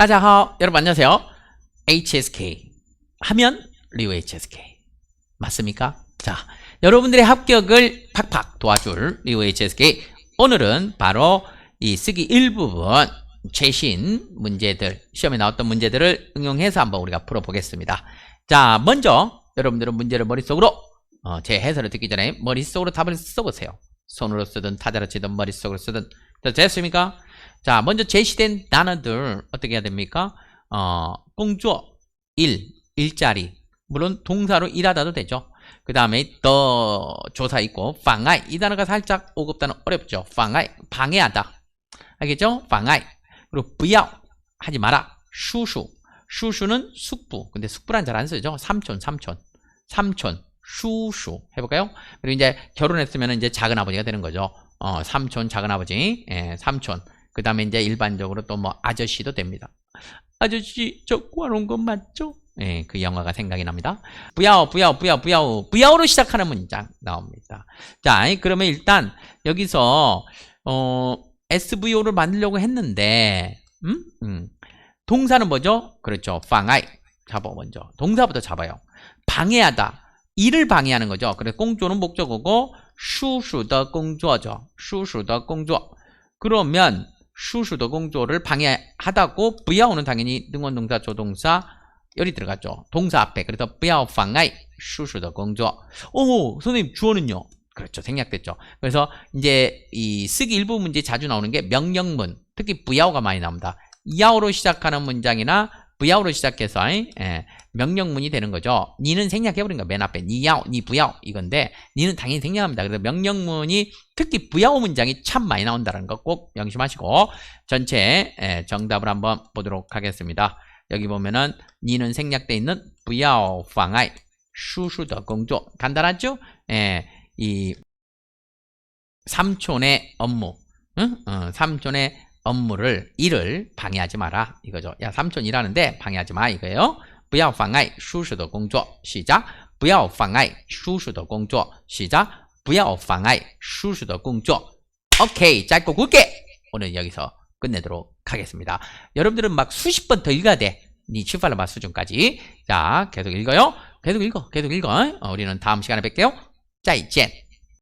大家好, 여러분 안녕하세요. HSK 하면 리오 HSK 맞습니까? 자, 여러분들의 합격을 팍팍 도와줄 리오 HSK 오늘은 바로 이 쓰기 일부분 최신 문제들 시험에 나왔던 문제들을 응용해서 한번 우리가 풀어보겠습니다. 자, 먼저 여러분들은 문제를 머릿속으로 어, 제 해설을 듣기 전에 머릿속으로 답을 써보세요. 손으로 쓰든 타자로 치든 머릿속으로 쓰든 자, 됐습니까? 자, 먼저 제시된 단어들 어떻게 해야 됩니까? 어, 공주어, 일, 일자리. 물론 동사로 일하다도 되죠. 그 다음에 더 조사 있고 방아이 이 단어가 살짝 오급 단어 어렵죠. 방아이 방해하다. 알겠죠? 방아이 그리고 부야오 하지 마라. 슈슈 슈슈는 숙부. 근데 숙부란 잘 안 쓰죠. 삼촌 삼촌 삼촌 슈슈 해볼까요? 그리고 이제 결혼했으면 이제 작은 아버지가 되는 거죠. 어, 삼촌 작은 아버지 예, 삼촌 그 다음에 이제 일반적으로 또 뭐 아저씨도 됩니다. 아저씨 저 구하러 건 맞죠? 예, 그 영화가 생각이 납니다. 부야오, 부야오, 부야오, 부야오, 부야오로 시작하는 문장 나옵니다. 자, 그러면 일단 여기서 어, SVO를 만들려고 했는데, 음? 음. 동사는 뭐죠? 그렇죠. 방아이 잡아 먼저. 동사부터 잡아요. 방해하다. 일을 방해하는 거죠. 그래서 공조는 목적어고 슈슈더 공조죠. 슈슈더 공조. 그러면 슈슈도 공조를 방해하다고 부여오는 당연히 능원동사 조동사 열이 들어갔죠. 동사 앞에. 그래서 부야오 방아이 슈슈도 공조. 오 선생님 주어는요. 그렇죠. 생략됐죠. 그래서 이제 이 쓰기 일부 문제 자주 나오는 게 명령문. 특히 부야오가 많이 나옵니다. 야오로 시작하는 문장이나 부야오로 시작해서 에, 명령문이 되는 거죠. 니는 생략해버린 거야. 맨 앞에 니야오, 니부야오 이건데 니는 당연히 생략합니다. 그래서 명령문이 특히 부야오 문장이 참 많이 나온다는 거 꼭 명심하시고 전체 예, 정답을 한번 보도록 하겠습니다. 여기 보면은 니는 생략돼 있는 부야오 방아이 수수더 공조 간단하죠? 예, 이 삼촌의 업무 어, 삼촌의 업무를 일을 방해하지 마라 이거죠 야 삼촌 일하는데 방해하지 마 이거예요 不要妨碍叔叔的工作 시작. 不要妨碍叔叔的工作 시작. 不要妨碍叔叔的工作 오케이 짧고 굵게 오늘 여기서 끝내도록 하겠습니다. 여러분들은 막 수십 번 더 읽어야 돼. 니 치팔라마 수준까지. 자, 계속 읽어요. 계속 읽어. 계속 읽어. 어, 우리는 다음 시간에 뵐게요. 再见.